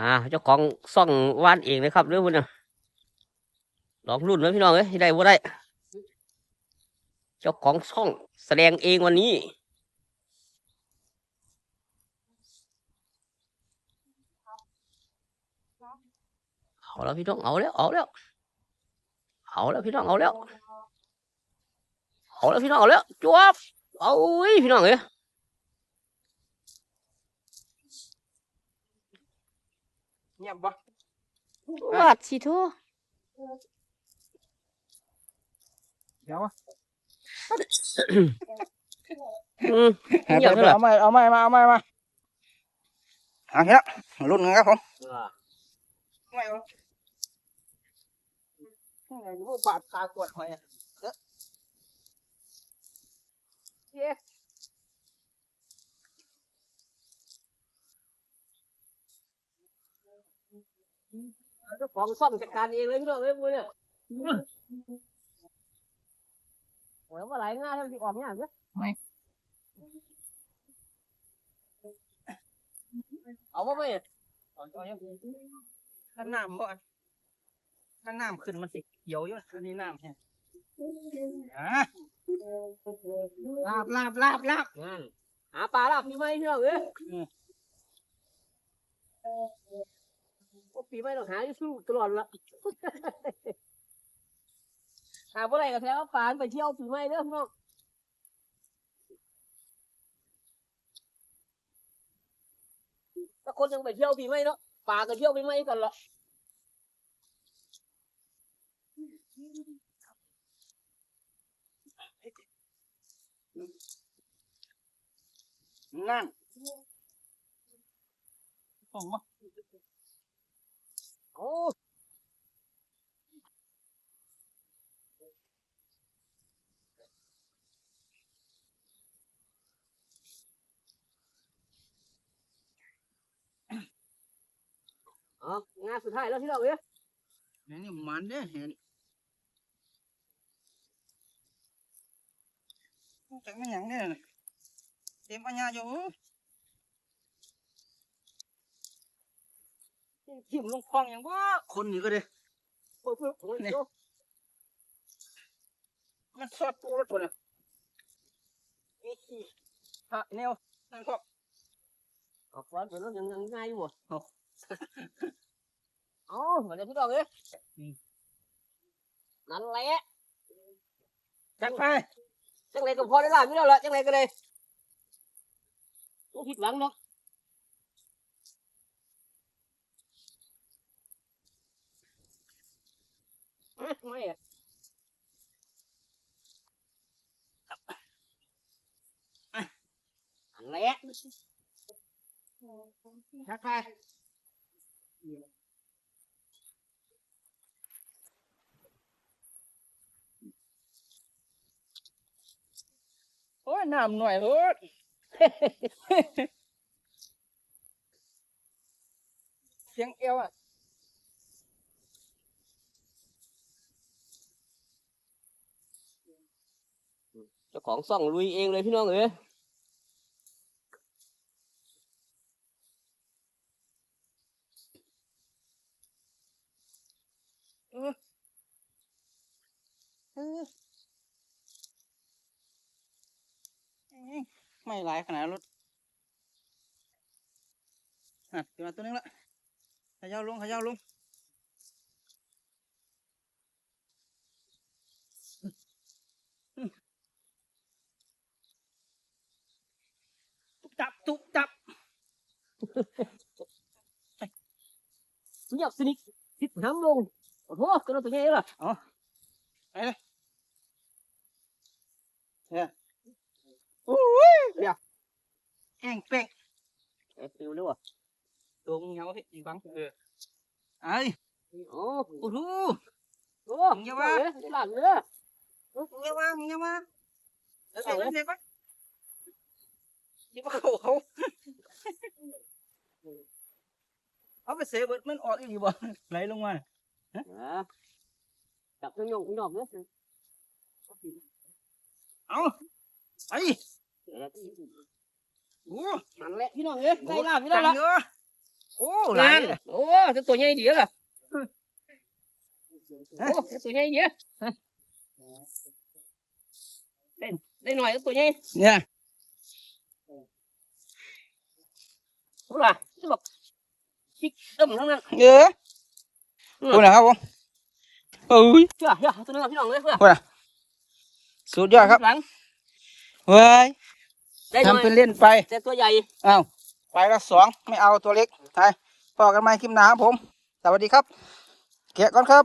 อ่า เจ้าของซ่องวานเองเลยครับเรื่องพวกนี้ลองรุ่นเลยพี่น้องเอ้ยได้บ่ได้ เจ้าของช่องแสดงเองวันนี้เอาแล้วพี่น้องเอาแล้วเอาแล้วเอาแล้วพี่น้องเอาแล้วเอาแล้วพี่น้องเอาแล้วจวบเอาพี่น้องเอ้ย งียบบ่วัดสิโทเดี๋ยวอืม เงียบเท่าไหร่ เอาใหม่เอาใหม่มาเอาใหม่มาหาเหี้ยรุ่นกันครับผมไม่เอาไงพวกบาดตากวดหอยอะเอ้อเย้ เจ้าของซ่อมจัดการเองเลยพี่น้องเอ้ยมือเนี่ยโอ้ยว่าไหลง่ายทำสิออกง่ายเนอะเอาบ่ไปเอาเอายังถ้าน้ำบ่ถ้าน้ำขึ้นมันสิเขียวอยู่อันนี้น้ำแห้งอะลาบลาบลาบลาบงั้นหาปลาลาบปีใหม่พี่น้องเอ้ยอืมโอ้ ปีใหม่ต้องหาอยู่สู้ตลอดละหาบ่ได้ก็แท้ว่าปลาไปเที่ยวปีใหม่เด้อพี่น้องถ้าคนยังไปเที่ยวปีใหม่เนาะปลาก็เที่ยวปีใหม่กันละนั่นส่งมาโอ้เอางานสุดท้ายแล้วพี่น้องเอ้ยนี่นี่มั นเด้เห็นจักมันหยังเนี่ยน่ะเต็มปัญญาอยู่ ทิ่มลงคลองหยังบ่คนนี่ก็เด้โอ้ยโอ้ยนี่โอ้ยมันสอดตัวตัวน่ะนี่ขี้ฮะแนวนั่นก็ออกก่อนเดี๋ยวเรายังยังง่ายอยู่บ่เอาเอามาเลยพี่น้องเอ้ยอืมนั่นแหละจักไปจังไรก็พอได้ล่ะพี่น้องละจังไรก็เลยต้องผิดหวังเนาะเอ๊ะ ไม่อะอันแหละจักไปโอ้ยน้ำหน่อยเฮ้ยเสียงเอวอะ จ้าของซ่องลุยเองเลยพี่น้องเอ้ยเออไม่หลายขนาดรถอะเดี๋ยวมาตัวนึงละขย่าลงขย่าลง ตุบตับตุบตับเงียบสนิททิศน้ำลงโอ้โหกระโดดตัวใหญ่เลยไปเลยเนี่ยโอ้ยเดี๋ยวแห้ง เป๊ก เอ้ยปิวเลยว่ะ ตรงเงาพี่อีกบังเออไอ้ โอ้ โอ้โห โอ้ มึงอย่าว่า เอ้ยได้หลังเลย มึงอย่ามามึงอย่ามาเดี๋ยว เอาเลย เดี๋ยวก่อนที่ว่าเขาเขาเอาไปเสียเบิดมันออกอีกบ่ไหลลงมา อ่าจับเครื่องยงเครื่องยนต์เนี่ย เอาไป เดี๋ยวเรา โอ้ มันแหละพี่น้องเอ้ยได้ล่ะพี่น้ จั อง งละ เยอะ โอ้หลาย นั่น เลย โอ้จะตัวใหญ่ดีล่ะโอ้จะตัวใหญ่ดีได้ได้หน่อยก็ตัวใหญ่ เนี่ย โอ้ล่ะจะบอกชิกเอิ่มทั้งนั้นเออคุณนะครับผมเอ้ยเชื่อเชื่อตัวนึงพี่น้องเลยเพื่อคุณอะสุดยอดครับหลังเฮ้ยได้หน่อยทำเป็นเล่นไปแต่ตัวใหญ่อ้าวไปละสองไม่เอาตัวเล็กไปพอกันใหม่คลิปหน้าครับผม สวัสดีครับ แกะก่อนครับ